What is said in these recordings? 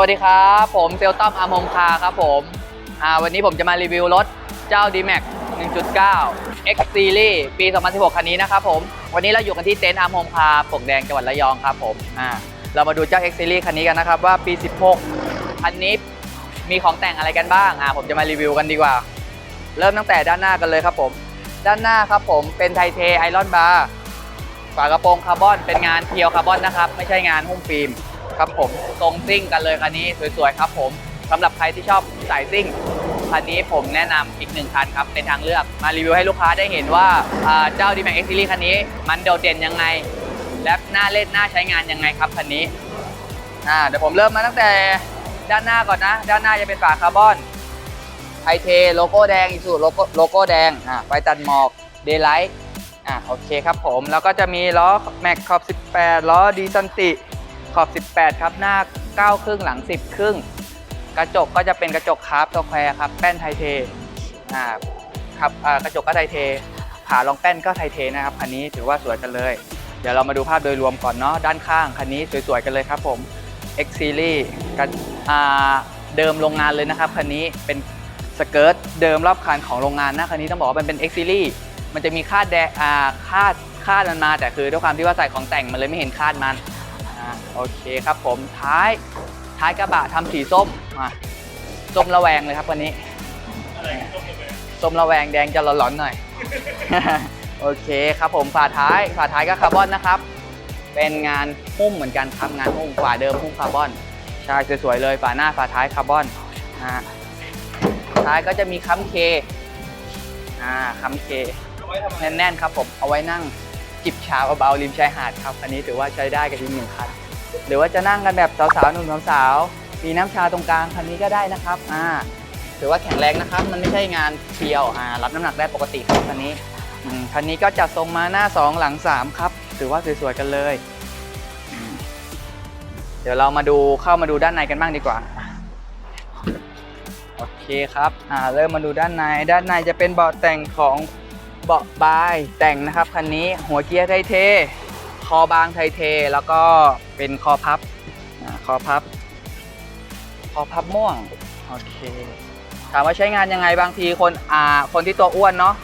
วัสดีครับ ผมเซลต้อมอามโฮมคาครับผมวันนี้ผมจะมารีวิวรถเจ้า D-Max 1.9 X Series ปี 2016 คันนี้นะครับผม วันนี้เราอยู่กันที่เต็นท์อาร์มโฮมคาปกแดงจังหวัดระยองครับผมเรามาดูเจ้า X Series คันนี้กันนะครับว่าปี 16 คันนี้มีของแต่งอะไรกันบ้างผมจะมารีวิวกันดีกว่า เริ่มตั้งแต่ด้านหน้ากันเลยครับผม ด้านหน้าครับผมเป็นไทเทไอรอนบาร์ฝากระโปรงคาร์บอนเป็นงานเพียวคาร์บอนนะครับ ไม่ใช่งานหุ้มฟิล์ม ครับผมตรงซิ่งกันเลยคันนี้สวยๆครับผมสำหรับใครที่ชอบสายซิ่งคันนี้ผมแนะนำอีกหนึ่งคันครับเป็นทางเลือกมารีวิวให้ลูกค้าได้เห็นว่าอ่าเจ้า D-Max X Series คันนี้ มันโดดเด่นยังไง และน่าเล่นน่าใช้งานยังไงครับคันนี้เดี๋ยวผมเริ่มมาตั้งแต่ด้านหน้าก่อนนะ ด้านหน้าจะเป็นฝาคาร์บอนไทเทโลโก้แดงอีสูโลโก้โลโก้แดงอ่าไฟตัดหมอกเดย์ไลท์อ่าโอเคครับผม แล้วก็จะมีล้อแม็กขอบ 18 ล้อดีซันติ ขอบ 18 ครับ หน้า 9 ครึ่งหลัง 10 ครึ่ง กระจกก็จะเป็นกระจกคาร์บตัวแควร์ครับ แป้นไทเทอ่าครับกระจกก็ไทเท ขารองแป้นก็ไทเทนะครับ คันนี้ถือว่าสวยกันเลย เดี๋ยวเรามาดูภาพโดยรวมก่อนเนาะ ด้านข้างคันนี้สวยๆกันเลยครับผม X Series กันอ่าเดิมโรงงานเลยนะครับคันนี้เป็นสเกิร์ตเดิมรอบคันของโรงงานนะคันนี้ต้องบอกว่ามันเป็น X Series มันจะมีคาดแดงอ่าคาดคาดมันมาแต่คือด้วยความที่ว่าใส่ของแต่งมันเลยไม่เห็นคาดมัน โอเคครับผมท้ายท้ายกระบะทำสีส้มมาส้มระแวงเลยครับวันนี้ส้มระแวงแดงจะหลอนๆหน่อย โอเคครับผมฝาท้ายฝาท้ายก็คาร์บอนนะครับ เป็นงานหุ้มเหมือนกันครับงานหุ้มฝาเดิมหุ้มคาร์บอนใช่สวยๆเลยฝาหน้าฝาท้ายคาร์บอนอ่าท้ายก็จะมีค้ำเคอ่าค้ำเคแน่นๆครับผมเอาไว้นั่งจิบชาเบาๆริมชายหาดครับ อันนี้ถือว่าใช้ได้กับอีกหนึ่งคัน หรือว่าจะนั่งกันแบบสาวๆหนุ่มสาวๆมีน้ำชาตรงกลางคันนี้ก็ได้นะครับอ่าถือว่าแข็งแรงนะครับ มันไม่ใช่งานเพียวอ่ารับน้ำหนักได้ปกติครับคันนี้คันนี้ก็จัดทรงมาหน้า 2 หลัง 3 ครับ ถือว่าสวยๆกันเลย เดี๋ยวเรามาดูเข้ามาดูด้านในกันบ้างดีกว่าโอเคครับอ่าเริ่มมาดูด้านใน ด้านในจะเป็นเบาะแต่งของเบาะบายแต่งนะครับคันนี้หัวเกียร์ไทเท คอบางไทเท แล้วก็เป็นคอพับอคอพับ คอพับม่วง โอเค ถามว่าใช้งานยังไงบางทีคนอ่าคนที่ตัวอ้วนเนาะ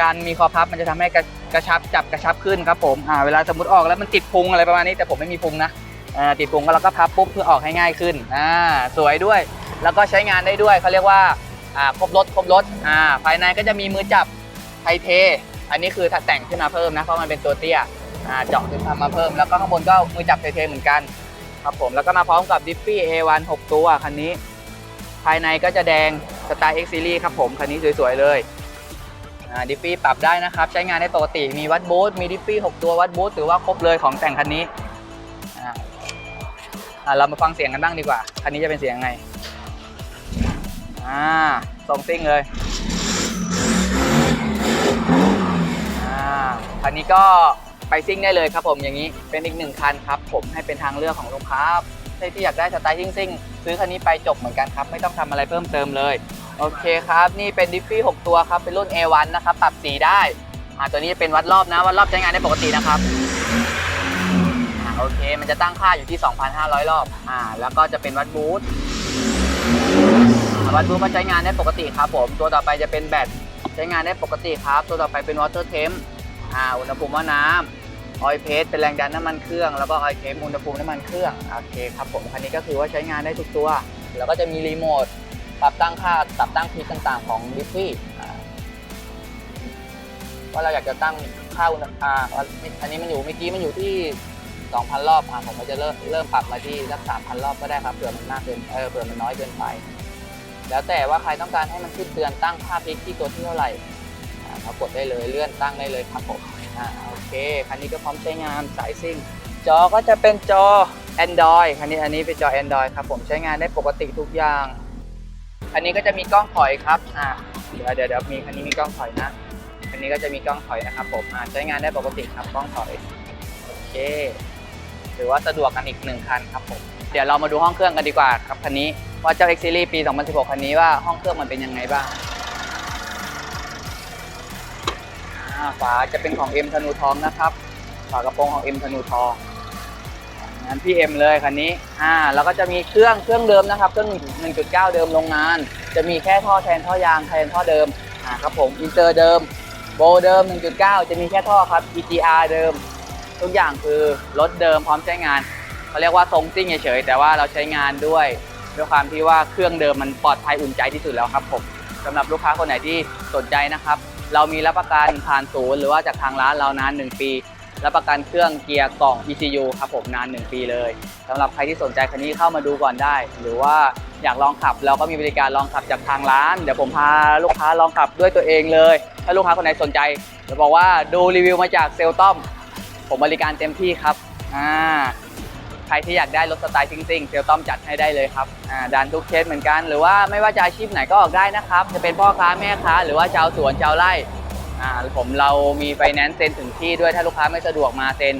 การมีคอพับมันจะทำให้กระกระชับจับกระชับขึ้นครับผมอ่าเวลาสมมติออกแล้วมันติดพุงอะไรประมาณนี้ แต่ผมไม่มีพุงนะอ่าติดพุงก็เราก็พับปุ๊บเพื่อออกให้ง่ายขึ้นอ่าสวยด้วย แล้วก็ใช้งานได้ด้วยเขาเรียกว่าอ่าครบรถครบรถอ่าภายในก็จะมีมือจับไทเท อันนี้คือถ้าแต่งขึ้นมาเพิ่มนะเพราะมันเป็นตัวเตี้ย อ่าเจาะขึ้นมาเพิ่ม แล้วก็ข้างบนก็มือจับไทเทเหมือนกัน ครับผมแล้วก็มาพร้อมกับดิฟฟี่ A1 6 ตัวคันนี้ ภายในก็จะแดงสไตล์ X Series ครับผมคันนี้สวยๆเลยดิฟฟี่ปรับได้นะครับ ใช้งานได้ปกติมีวัดบูทมีดิฟฟี่ 6 ตัววัดบูทถือว่าครบเลยของแต่งคันนี้เรามาฟังเสียงกันบ้างดีกว่า คันนี้จะเป็นเสียงยังไงอ่าส่งซิ่งเลยอ่าคันนี้ก็ ไปซิ่งได้เลยครับผมอย่างนี้เป็นอีกหนึ่งคันครับผมให้เป็นทางเลือกของลูกค้าใครที่อยากได้สไตล์ซิ่งซิ่งซื้อคันนี้ไปจบเหมือนกันครับ ไม่ต้องทำอะไรเพิ่มเติมเลย โอเคครับ นี่เป็นดิฟฟี่6ตัวครับ เป็นรุ่น A1 นะครับ ปรับสีได้อ่าตัวนี้จะเป็นวัดรอบนะ วัดรอบใช้งานได้ปกตินะครับอ่าโอเค มันจะตั้งค่าอยู่ที่ 2,500 รอบอ่าแล้วก็จะเป็นวัดบูทวัดบูก็ใช้งานได้ปกติครับผม ตัวต่อไปจะเป็นแบตใช้งานได้ปกติครับ ตัวต่อไปเป็นวอเตอร์เทม อ่าอุณหภูมิหม้อน้ำออยเพสเป็นแรงดันน้ำมันเครื่อง แล้วก็ออยเทมอุณหภูมิน้ำมันเครื่อง โอเคครับผมคันนี้ก็คือว่าใช้งานได้ทุกตัว แล้วก็จะมีรีโมทปรับตั้งค่าปรับตั้งพีคต่างๆของดิฟฟี่ว่าเราอยากจะตั้งค่าอุณหอ่าอันนี้มันอยู่เมื่อกี้มันอยู่ที่ 2,000 รอบอะผมก็จะเริ่มเริ่มปรับมาที่สัก3,000 รอบก็ได้ครับเผื่อมันมากเกินเออเผื่อมันน้อยเกินไป แล้วแต่ว่าใครต้องการให้มันขึ้นเตือนตั้งค่าพลิกที่ตัวที่เท่าไหร่ อ่าเรากดได้เลยเลื่อนตั้งได้เลยครับผมอ่าโอเคคันนี้ก็พร้อมใช้งานสายซิ่ง จอก็จะเป็นจอ Android คันนี้อันนี้เป็นจอ Android ครับผมใช้งานได้ปกติทุกอย่างคันนี้ก็จะมีกล้องถอยครับอ่าเดี๋ยวเดี๋ยวเดี๋ยวมีคันนี้มีกล้องถอยนะคันนี้ก็จะมีกล้องถอยนะครับผมอ่าใช้งานได้ปกติครับกล้องถอยโอเคถือว่าสะดวกกันอีกหนึ่งคันครับผมเดี๋ยวเรามาดูห้องเครื่องกันดีกว่าครับคันนี้ว่าเจ้า X Series ปี 2016 คันนี้ว่าห้องเครื่องมันเป็นยังไงบ้าง ฝาจะเป็นของ M ธนูทองนะครับ ฝากระโปรงของ M ธนูทองงานพี่เอ็มเลยคันนี้ อ่า แล้วก็จะมีเครื่องเครื่องเดิมนะครับ เครื่อง 1.9 เดิมโรงงาน จะมีแค่ท่อแทนท่อยางแทนท่อเดิม อ่าครับผม อินเตอร์เดิม โบเดิม 1.9 จะมีแค่ท่อครับ EGR เดิม ทุกอย่างคือรถเดิมพร้อมใช้งานเขาเรียกว่าทรงซิ่งเฉยๆแต่ว่าเราใช้งานด้วยด้วยความที่ว่าเครื่องเดิมมันปลอดภัยอุ่นใจที่สุดแล้วครับผมสำหรับลูกค้าคนไหนที่สนใจนะครับ เรามีรับประกันผ่านศูนย์หรือว่าจากทางร้านเรานาน 1 ปี รับประกันเครื่องเกียร์กล่อง ECU ครับผมนาน 1 ปีเลยสำหรับใครที่สนใจคันนี้เข้ามาดูก่อนได้ หรือว่าอยากลองขับเราก็มีบริการลองขับจากทางร้าน เดี๋ยวผมพาลูกค้าลองขับด้วยตัวเองเลย ถ้าลูกค้าคนไหนสนใจเดี๋ยวบอกว่าดูรีวิวมาจากเซลต้อม ผมบริการเต็มที่ครับอ่า ใครที่อยากได้รถสไตล์ซิ่งๆเซลต้อมจัดให้ได้เลยครับดันทุกเคสเหมือนกัน หรือว่าไม่ว่าจะอาชีพไหนก็ออกได้นะครับ จะเป็นพ่อค้าแม่ค้า หรือว่าชาวสวนชาวไร่ผมเรามีไฟแนนซ์เซ็นถึงที่ด้วยถ้าลูกค้าไม่สะดวกมาเซ็น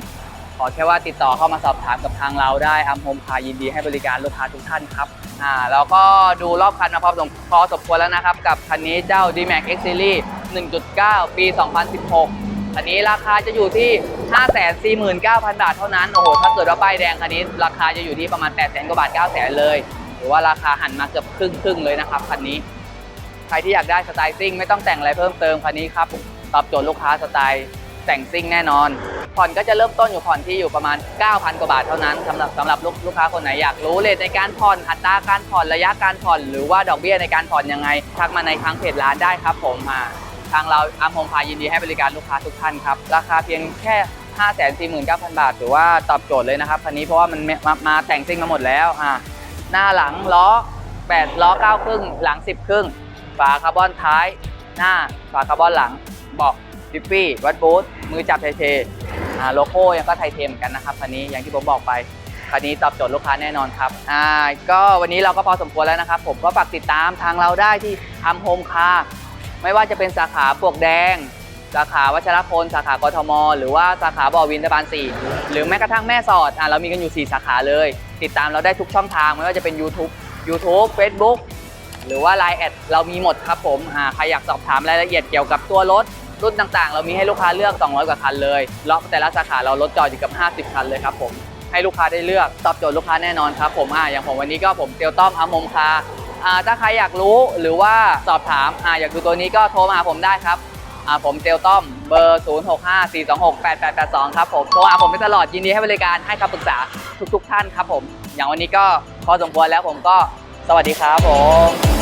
ขอแค่ว่าติดต่อเข้ามาสอบถามกับทางเราได้อัมโฮมคายินดีให้บริการลูกค้าทุกท่านครับอ่าแล้วก็ดูรอบคันมาพอสมพอสมควรแล้วนะครับ กับคันนี้เจ้า D-Max X Series 1.9 ปี 2016 อันนี้ราคาจะอยู่ที่ 549,000 บาทเท่านั้น โอ้โห ถ้าเกิดว่าป้ายแดงคันนี้ ราคาจะอยู่ที่ประมาณ 800,000กว่าบาท 900,000เลย หรือว่าราคาหันมาเกือบครึ่งครึ่งๆเลยนะครับคันนี้ ใครที่อยากได้สไตล์ซิ่งไม่ต้องแต่งอะไรเพิ่มเติมคันนี้ครับ ตอบโจทย์ลูกค้าสไตล์แต่งซิ่งแน่นอน ผ่อนก็จะเริ่มต้นอยู่ผ่อนที่อยู่ประมาณ 9,000 กว่าบาทเท่านั้นสำหรับสำหรับลูกลูกค้าคนไหนอยากรู้เลทในการผ่อน อัตราการผ่อน ระยะการผ่อน หรือว่าดอกเบี้ยในการผ่อนยังไง ทักมาในทางเพจร้านได้ครับผมอ่า ทางเราอัมพงพายินดีให้บริการลูกค้าทุกท่านครับ ราคาเพียงแค่ 549,000 บาท ถือว่าตอบโจทย์เลยนะครับคันนี้เพราะว่ามันมามาแต่งซิ่งมาหมดแล้วอ่าหน้าหลังล้อ 8 ล้อ 9 ครึ่ง หลัง 10 ครึ่ง ฝาคาร์บอนท้าย หน้า ฝาคาร์บอนหลังเบอกดิฟฟี่วัดบูธมือจับไทเทอ่าโลโก้ยังก็ไทเทเหมือนกันนะครับคันนี้อย่างที่ผมบอกไปคันนี้ตอบโจทย์ลูกค้าแน่นอนครับ อ่า ก็วันนี้เราก็พอสมควรแล้วนะครับ ผมก็ฝากติดตามทางเราได้ที่อัมโฮมคา ไม่ว่าจะเป็นสาขาปลวกแดง สาขาวัชรพล สาขากทม หรือว่าสาขาบ่อวินทบาล4หรือแม้กระทั่งแม่สอดอะเรามีกันอยู่ 4 สาขาเลย ติดตามเราได้ทุกช่องทางไม่ว่าจะเป็น YouTube YouTube Facebook หรือว่า Line แอดเรามีหมดครับผมอ่าใครอยากสอบถามรายละเอียดเกี่ยวกับตัวรถรุ่นต่างๆ เรามีให้ลูกค้าเลือก 200 กว่าคันเลยแล้วแต่ละสาขาเรารถจอดอยู่กับ 50 คันเลยครับผมให้ลูกค้าได้เลือกตอบโจทย์ลูกค้าแน่นอนครับผมอ่าอย่างผมวันนี้ก็ผมเตียวต้อมอามมคา ถ้าใครอยากรู้หรือว่าสอบถามออยากดูตัวนี้ก็โทรมาหาผมได้ครับผมเตลต้อมเบอร์ 0654268882 ครับผมโทรหาผมได้ตลอดยินดีให้บริการให้คำปรึกษาทุกๆท่านครับผม อย่างวันนี้ก็พอสมควรแล้วผมก็สวัสดีครับผม